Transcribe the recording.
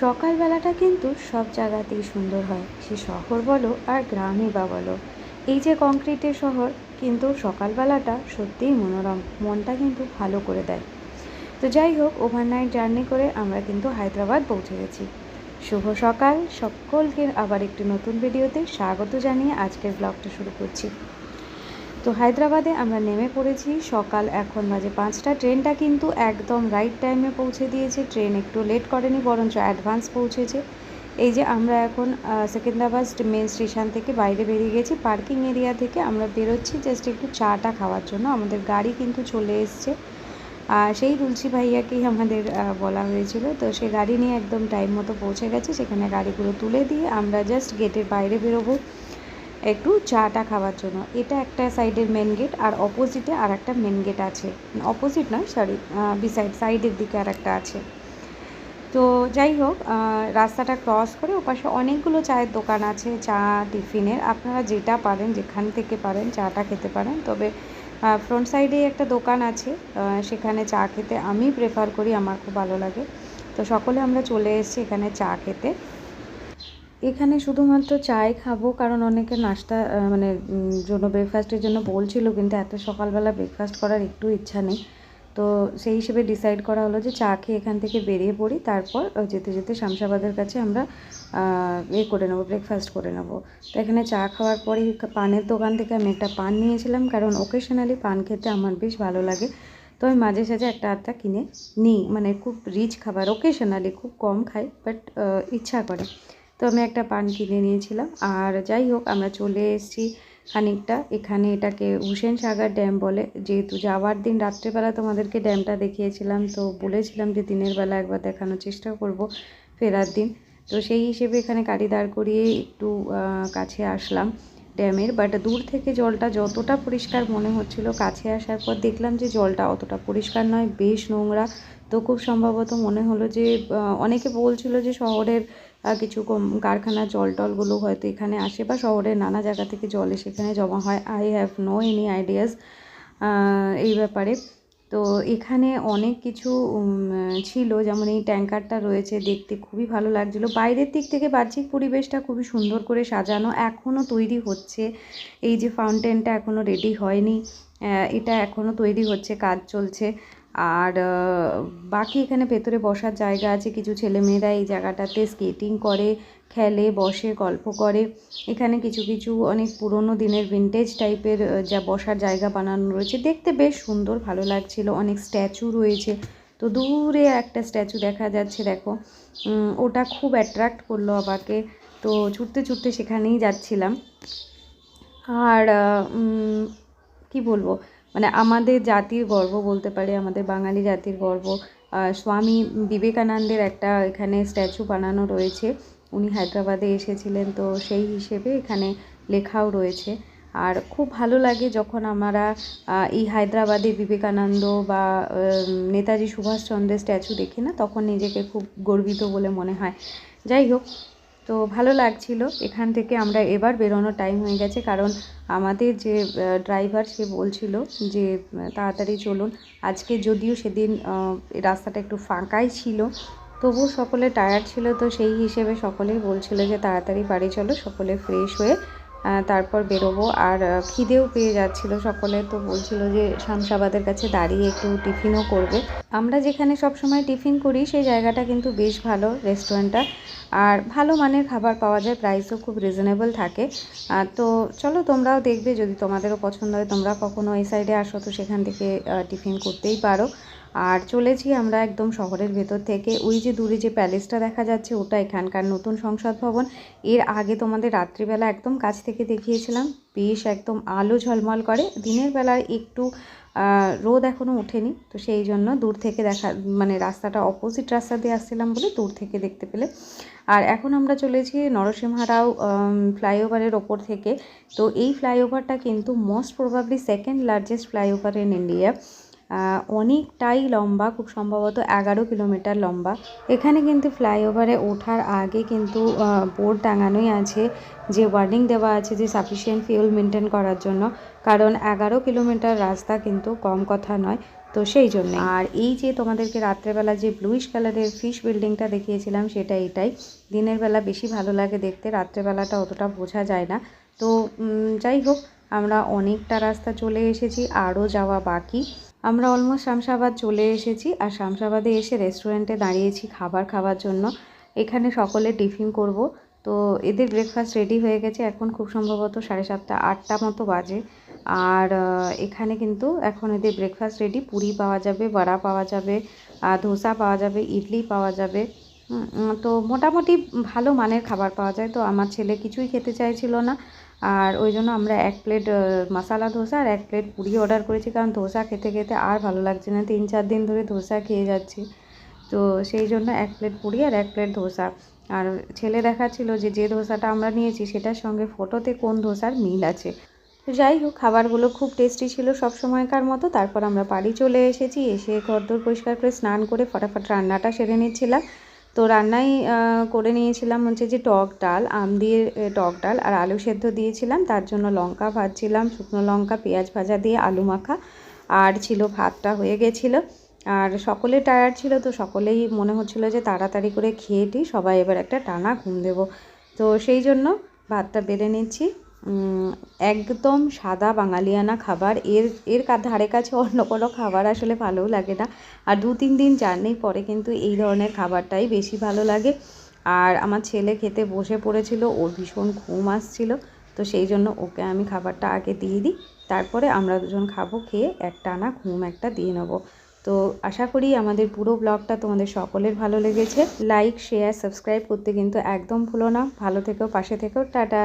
সকালবেলাটা কিন্তু সব জায়গাতেই সুন্দর হয়। সে শহর বলো আর গ্রামই বা বলো। এই যে কংক্রিটের শহর, কিন্তু সকালবেলাটা সত্যিই মনোরম, মনটা কিন্তু ভালো করে দেয়। তো যাই হোক ওভারনাইট জার্নি করে আমরা কিন্তু হায়দ্রাবাদ পৌঁছে গেছি। শুভ সকাল, সকলকে আবার একটি নতুন ভিডিওতে স্বাগত জানিয়ে আজকের ব্লগটা শুরু করছি। তো হায়দ্রাবাদে আমরা নেমে পড়েছি। সকাল এখন বাজে পাঁচটা। ট্রেনটা কিন্তু একদম রাইট টাইমে পৌঁছে দিয়েছে। ট্রেন একটু লেট করেনি, বরঞ্চ অ্যাডভান্স পৌঁছেছে। এই যে আমরা এখন সেকেন্দ্রাবাদ মেন স্টেশন থেকে বাইরে বেরিয়ে গেছি। পার্কিং এরিয়া থেকে আমরা বেরোচ্ছি জাস্ট একটু চাটা খাওয়ার জন্য। আমাদের গাড়ি কিন্তু চলে এসছে। আর সেই তুলসী ভাইয়াকেই আমাদের বলা হয়েছিল। তো সে গাড়ি নিয়ে একদম টাইম মতো পৌঁছে গেছে। সেখানে গাড়িগুলো তুলে দিয়ে আমরা জাস্ট গেটের বাইরে বেরোবো। একটু চাটা খাওয়ার জন্য। এটা একটা সাইডের মেন গেট আর অপোজিটে আর একটা মেন গেট আছে। অপোজিট নয় সরি বিসাইড সাইডের দিকে আর একটা আছে। তো যাই হোক রাস্তাটা ক্রস করে ওপাশে অনেকগুলো চায়ের দোকান আছে, চা, টিফিনের। আপনারা যেটা পারেন, যেখান থেকে পারেন, চাটা খেতে পারেন। তবে ফ্রন্ট সাইডে একটা দোকান আছে সেখানে চা খেতে আমি প্রেফার করি, আমার খুব ভালো লাগে। তো সকলে আমরা চলে এসেছি এখানে চা খেতে। এখানে শুধুমাত্র চাই খাব, কারণ অনেকে নাস্তা মানে জন্য ব্রেকফাস্টের জন্য বলছিল, কিন্তু এত সকালবেলা ব্রেকফাস্ট করার একটু ইচ্ছা নেই। তো সেই হিসেবে ডিসাইড করা হলো যে চা খেয়ে এখান থেকে বেরিয়ে পড়ি, তারপর যেতে যেতে শামশাবাদের কাছে আমরা এ করে নেব ব্রেকফাস্ট করে নেব। তো এখানে চা খাওয়ার পরেই পানের দোকান থেকে আমি একটা পান নিয়েছিলাম, কারণ ওকেশনালি পান খেতে আমার বেশ ভালো লাগে। তো আমি মাঝে সাঝে একটা আধটা কিনে নিই মানে খুব রিচ খাবার ওকেশনালি খুব কম খাই বাট ইচ্ছা করে। তো আমি একটা পান কিনে নিয়েছিলাম। আর যাই হোক, আমরা চলে এসেছি খানিকটা। এখানে এটাকে হুসেন সাগর ড্যাম বলে। যেহেতু যাওয়ার দিন রাত্রেবেলা তোমাদেরকে ড্যামটা দেখিয়েছিলাম, তো বলেছিলাম যে দিনের বেলা একবার দেখানোর চেষ্টা করব ফেরার দিন। তো সেই হিসেবে এখানে গাড়ি দাঁড় করিয়ে একটু কাছে আসলাম ড্যামের। বাট দূর থেকে জলটা যতটা পরিষ্কার মনে হচ্ছিল, কাছে আসার পর দেখলাম যে জলটা অতটা পরিষ্কার নয়, বেশ নোংরা। তো খুব সম্ভবত মনে হলো যে অনেকে বলছিল যে শহরের কিছু কারখানার জল টলগুলো হয়তো এখানে আসে বা শহরের নানা জায়গা থেকে জল এসে এখানে জমা হয়। I have no any ideas এই ব্যাপারে। তো এখানে অনেক কিছু ছিল, যেমন এই ট্যাঙ্কারটা রয়েছে, দেখতে খুবই ভালো লাগছিল। বাইরের দিক থেকে বাহ্যিক পরিবেশটা খুবই সুন্দর করে সাজানো এখনও তৈরি হচ্ছে। এই যে ফাউন্টেনটা এখনও রেডি হয়নি এটা এখনও তৈরি হচ্ছে, কাজ চলছে। আর বাকি এখানে ভেতরে বসার জায়গা আছে, কিছু ছেলেমেয়েরা এই জায়গাটাতে স্কেটিং করে, খেলে, বসে, গল্প করে। এখানে কিছু কিছু অনেক পুরনো দিনের ভিনটেজ টাইপের যা বসার জায়গা বানানো রয়েছে। দেখতে বেশ সুন্দর, ভালো লাগছিল, অনেক স্ট্যাচু রয়েছে। তো দূরে একটা স্ট্যাচু দেখা যাচ্ছে, দেখো। ওটা খুব অ্যাট্রাক্ট করল আমাকে। তো ছুটতে ছুটতে সেখানেই যাচ্ছিলাম। আর কি বলব? মানে আমাদের জাতির গর্ব বলতে পারে, আমাদের বাঙালি জাতির গর্ব। স্বামী বিবেকানন্দের একটা এখানে স্ট্যাচু বানানো রয়েছে। উনি হায়দ্রাবাদে এসেছিলেন, তো সেই হিসেবে এখানে লেখাও রয়েছে। আর খুব ভালো লাগে যখন আমরা এই হায়দ্রাবাদে বিবেকানন্দ বা নেতাজি সুভাষচন্দ্রের স্ট্যাচু দেখি না, তখন নিজেকে খুব গর্বিত বলে মনে হয়। যাই হোক তো ভালো লাগছিল। এখান থেকে আমরা এবার বেরোনোর টাইম হয়ে গেছে, কারণ আমাদের যে ড্রাইভার সে বলছিল যে তাড়াতাড়ি চলুন। আজকে যদিও সেদিন রাস্তাটা একটু ফাঁকাই ছিল তবুও সকলে টায়ার্ড ছিল, তো সেই হিসেবে সকলেই বলছিল যে, তাড়াতাড়ি বাড়ি চলো, সকলে ফ্রেশ হয়ে তারপর বেরোবো। আর খিদেও পেয়ে যাচ্ছিল সকলে, তো বলছিল যে, শামশাবাদের কাছে দাঁড়িয়ে একটু টিফিনও করবে। আমরা যেখানে সবসময় টিফিন করি, সেই জায়গাটা কিন্তু বেশ ভালো রেস্টুরেন্টটা আর ভালো মানের খাবার পাওয়া যায় প্রাইসও খুব রিজনেবল থাকে। তো চলো তোমরাও দেখবে, যদি তোমাদেরও পছন্দ হয়, তোমরা কখনো এই সাইডে আসো, তো সেখান থেকে টিফিন করতেই পারো। আর চলেছি আমরা একদম শহরের ভেতর থেকে। ওই যে দূরে যে প্যালেসটা দেখা যাচ্ছে, ওটা এখানকার নতুন সংসদ ভবন। এর আগে তোমাদের রাত্রিবেলা একদম কাছ থেকে দেখিয়েছিলাম। বেশ একদম আলো ঝলমল করে। দিনের বেলায় একটু রোদ এখনও ওঠেনি। তো সেই জন্য দূর থেকে দেখা মানে রাস্তাটা অপোজিট রাস্তা দিয়ে আসছিলাম বলে দূর থেকে দেখতে পেলে। আর এখন আমরা চলেছি নরসিংহারাও ফ্লাইওভারের ওপর থেকে। তো এই ফ্লাইওভারটা কিন্তু most probably second largest flyover in India অনেকটাই লম্বা, খুব সম্ভবত এগারো কিলোমিটার লম্বা। এখানে কিন্তু ফ্লাইওভারে ওঠার আগে কিন্তু বোর্ড টাঙানোই আছে, যে ওয়ার্নিং দেওয়া আছে যে সাফিসিয়েন্ট ফিউল মেনটেন করার জন্য। কারণ এগারো কিলোমিটার রাস্তা কিন্তু কম কথা নয়, তো সেই জন্য। আর এই যে তোমাদেরকে রাত্রেবেলা যে ব্লুইশ কালারের ফিশ বিল্ডিংটা দেখিয়েছিলাম, সেটা এটাই। দিনের বেলা বেশি ভালো লাগে দেখতে, রাত্রেবেলাটা অতটা বোঝা যায় না। তো যাই হোক আমরা অনেকটা রাস্তা চলে এসেছি, আরও যাওয়া বাকি। আমরা অলমোস্ট শামশাবাদ চলে এসেছি আর শামশাবাদে এসে রেস্টুরেন্টে দাঁড়িয়েছি খাবার খাওয়ার জন্য। এখানে সকলে টিফিন করব। তো এদের ব্রেকফাস্ট রেডি হয়ে গেছে। এখন খুব সম্ভবত সাড়ে সাতটা, আটটা মতো বাজে। আর এখানে কিন্তু এখন এদের ব্রেকফাস্ট রেডি পুরি পাওয়া যাবে, বড়া পাওয়া যাবে ধোসা পাওয়া যাবে, ইডলি পাওয়া যাবে। তো মোটামুটি ভালো মানের খাবার পাওয়া যায়। তো আমার ছেলে কিছুই খেতে চাইছিল না। আর ওই জন্য আমরা এক প্লেট মশালা ধোসা আর এক প্লেট পুরি অর্ডার করেছি। কারণ ধোসা খেতে খেতে আর ভালো লাগছে না। তিন চার দিন ধরে ধোসা খেয়ে যাচ্ছি। তো সেই জন্য এক প্লেট পুরি আর এক প্লেট ধোসা। আর ছেলে দেখাচ্ছিল যে যে ধোসাটা আমরা নিয়েছি, সেটার সঙ্গে ফটোতে কোন ধোসার মিল আছে। তো যাই হোক, খাবারগুলো খুব টেস্টি ছিল সব সময়কার মতো। তারপর আমরা বাড়ি চলে এসেছি। এসে ঘরদোর পরিষ্কার করে স্নান করে ফটাফট রান্নাটা সেরে নিচ্ছিলাম। তো রান্নাই করে নিয়েছিলাম হচ্ছে যে টক ডাল, আম দিয়ে টক ডাল আর আলু সেদ্ধ দিয়েছিলাম। তার জন্য লঙ্কা ভাজছিলাম, শুকনো লঙ্কা, পেঁয়াজ ভাজা দিয়ে আলু মাখা আর ছিল ভাতটা হয়ে গেছিল। আর সকলে টায়ার্ড ছিল তো সকলেই মনে হচ্ছিল যে তাড়াতাড়ি করে খেয়েটি সবাই এবার একটা টানা ঘুম দেবো। তো সেই জন্য ভাতটা বেড়ে নিচ্ছি। একদম সাদা বাঙালিয়ানা খাবার। এর এর ধারে কাছে অন্য কোনো খাবার আসলে ভালোও লাগে না। আর দু তিন দিন জার্নির পরে কিন্তু এই ধরনের খাবারটাই বেশি ভালো লাগে। আর আমার ছেলে খেতে বসে পড়েছিল, ওর ভীষণ ঘুম আসছিল, তো সেই জন্য ওকে আমি খাবারটা আগে দিয়ে দিই, তারপরে আমরা দুজন খাব, খেয়ে এক টানা ঘুম একটা দিয়ে নেব। তো আশা করি আমাদের পুরো ব্লগটা তোমাদের সকলের ভালো লেগেছে। লাইক, শেয়ার, সাবস্ক্রাইব করতে কিন্তু একদম ভুলো না। ভালো থেকো, পাশে থেকো, টাটা।